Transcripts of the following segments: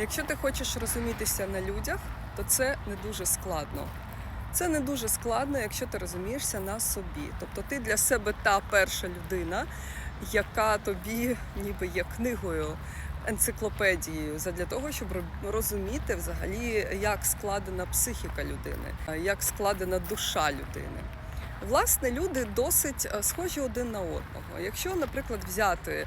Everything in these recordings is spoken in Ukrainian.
Якщо ти хочеш розумітися на людях, то це не дуже складно. Це не дуже складно, якщо ти розумієшся на собі. Тобто ти для себе та перша людина, яка тобі ніби є книгою, енциклопедією, задля того, щоб розуміти взагалі, як складена психіка людини, як складена душа людини. Власне, люди досить е, схожі один на одного. Якщо, наприклад, взяти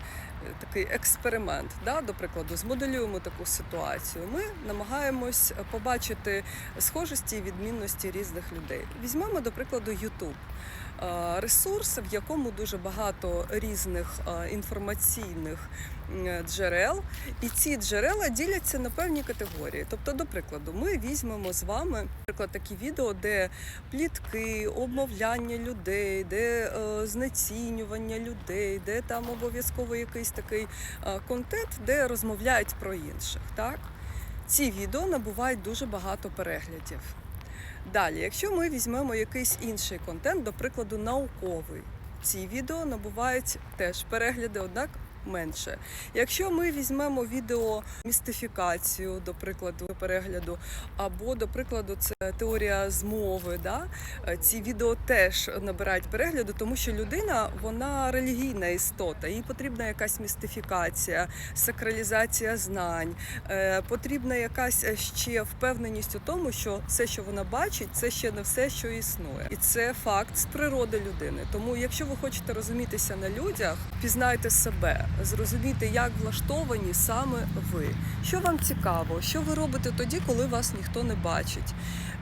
такий експеримент, да, до прикладу, змоделюємо таку ситуацію, ми намагаємось побачити схожості і відмінності різних людей. Візьмемо, до прикладу, YouTube. Ресурс, в якому дуже багато різних інформаційних джерел, і ці джерела діляться на певні категорії. Тобто, до прикладу, ми візьмемо з вами, наприклад, такі відео, де плітки, обмовляння людей, де е, знецінювання людей, де там обов'язково якийсь такий е, контент, де розмовляють про інших. Так? Ці відео набувають дуже багато переглядів. Далі, якщо ми візьмемо якийсь інший контент, до прикладу, науковий, ці відео набувають теж перегляди, однак менше. Якщо ми візьмемо відео містифікацію, до прикладу, перегляду, або, до прикладу, це теорія змови, да? е, ці відео теж набирають перегляду, тому що людина вона релігійна істота, їй потрібна якась містифікація, сакралізація знань, е, потрібна якась ще впевненість у тому, що все, що вона бачить, це ще не все, що існує, і це факт з природи людини. Тому, якщо ви хочете розумітися на людях, пізнайте себе, зрозумійте, як влаштовані саме ви. Що вам цікаво, що ви робите тоді, коли вас ніхто не бачить?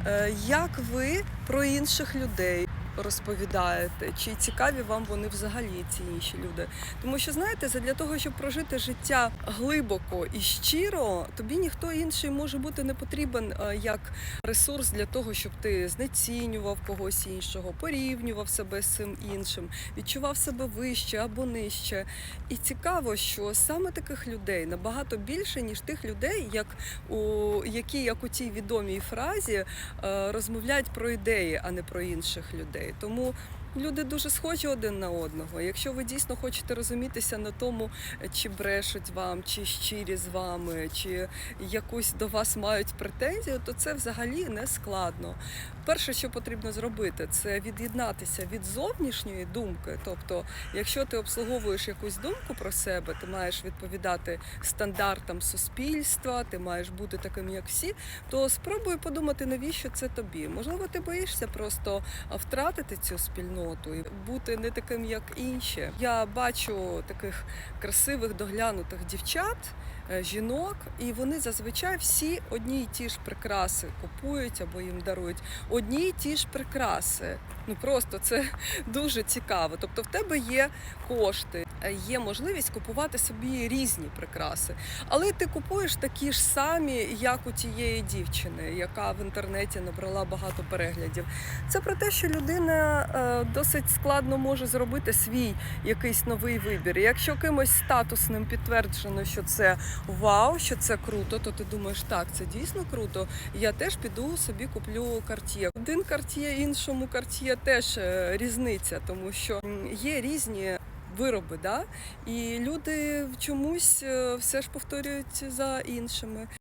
Е, Як ви про інших людей розповідаєте? Чи цікаві вам вони взагалі ці інші люди? Тому що знаєте, для того, щоб прожити життя глибоко і щиро, тобі ніхто інший може бути не потрібен е, як ресурс для того, щоб ти знецінював когось іншого, порівнював себе з цим іншим, відчував себе вище або нижче. І цікаво, що саме таких людей набагато більше, ніж тих людей, як у які, як у тій відомій фразі, е, розмовляють про ідеї, а не про інших людей. Тому люди дуже схожі один на одного. Якщо ви дійсно хочете розумітися на тому, чи брешуть вам, чи щирі з вами, чи якусь до вас мають претензію, то це взагалі не складно. Перше, що потрібно зробити, це від'єднатися від зовнішньої думки. Тобто, якщо ти обслуговуєш якусь думку про себе, ти маєш відповідати стандартам суспільства, ти маєш бути таким, як всі, то спробуй подумати, навіщо це тобі. Можливо, ти боїшся просто втратити цю спільноту і бути не таким, як інші. Я бачу таких красивих доглянутих дівчат. Е, Жінок, і вони зазвичай всі одні й ті ж прикраси купують або їм дарують одні й ті ж прикраси. Ну просто це дуже цікаво. Тобто, в тебе є кошти, е, є можливість купувати собі різні прикраси, але ти купуєш такі ж самі, як у тієї дівчини, яка в інтернеті набрала багато переглядів. Це про те, що людина е, досить складно може зробити свій якийсь новий вибір. Якщо кимось статусним підтверджено, що це вау, що це круто, то ти думаєш, так, це дійсно круто. Я теж піду собі куплю карт'є. Один карт'є, іншому карт'є теж е, різниця, тому що є різні. Вироби, да? і люди чомусь е, все ж повторюють за іншими.